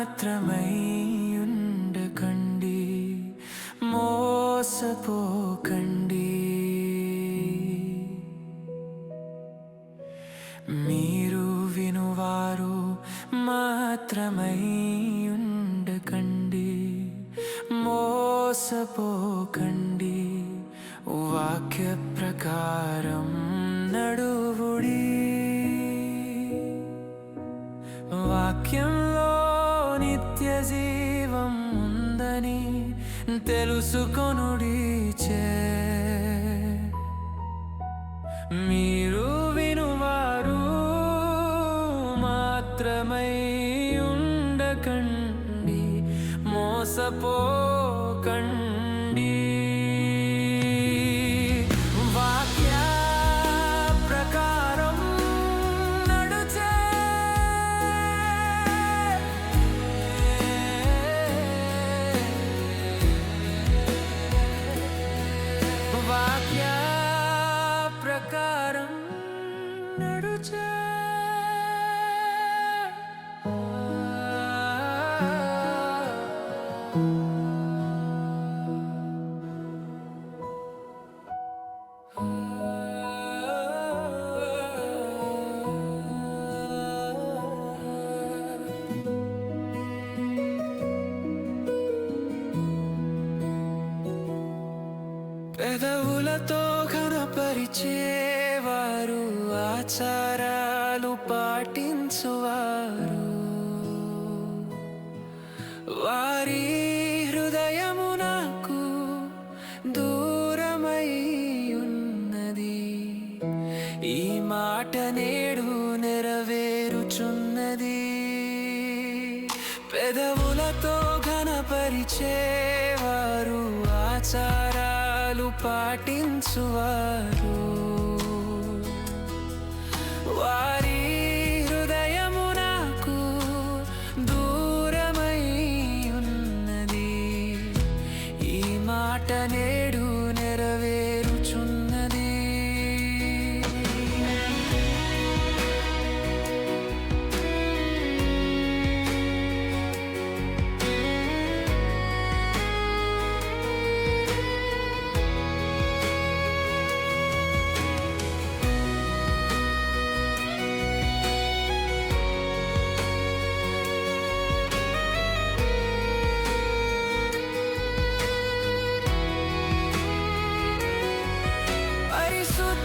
మాత్రమై ఉండకండి మోసపోకండి మీరు వినువారు మాత్రమై ఉండకండి మోసపోకండి వాక్య ప్రకారం ఉందని తెలుసుకొనుడి మీరు వినువారు మాత్రమై ఉండకండి. మోసపో நடுச்ச పెదవులతో కనపరిచేవారు ఆచారాలు పాటించువారు. వారి హృదయము నాకు దూరమై ఉన్నది ఈ మాట నేడు నెరవేరుచున్నది. పెదవులతో ఘనపరిచేవారు ఆచార పాటించువారు. వారు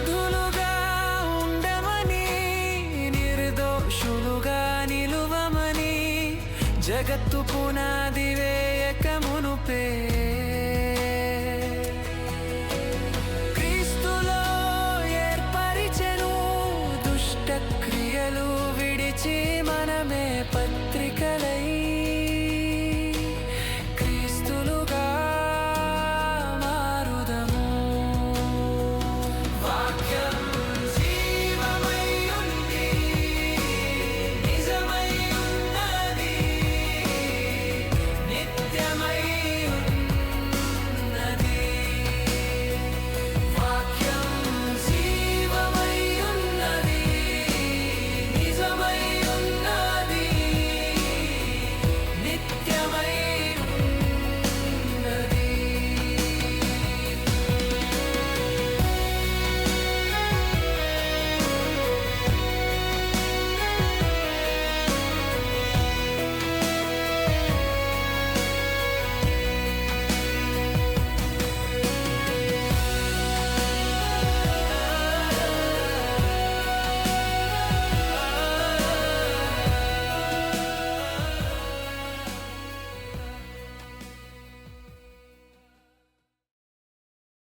పరిశుద్ధులుగా ఉండమని నిర్దోషులుగా నిలువమని జగత్తు పునాది వేయకమునుపే క్రీస్తులో ఏర్పరిచెను విడిచి మనమే పత్రి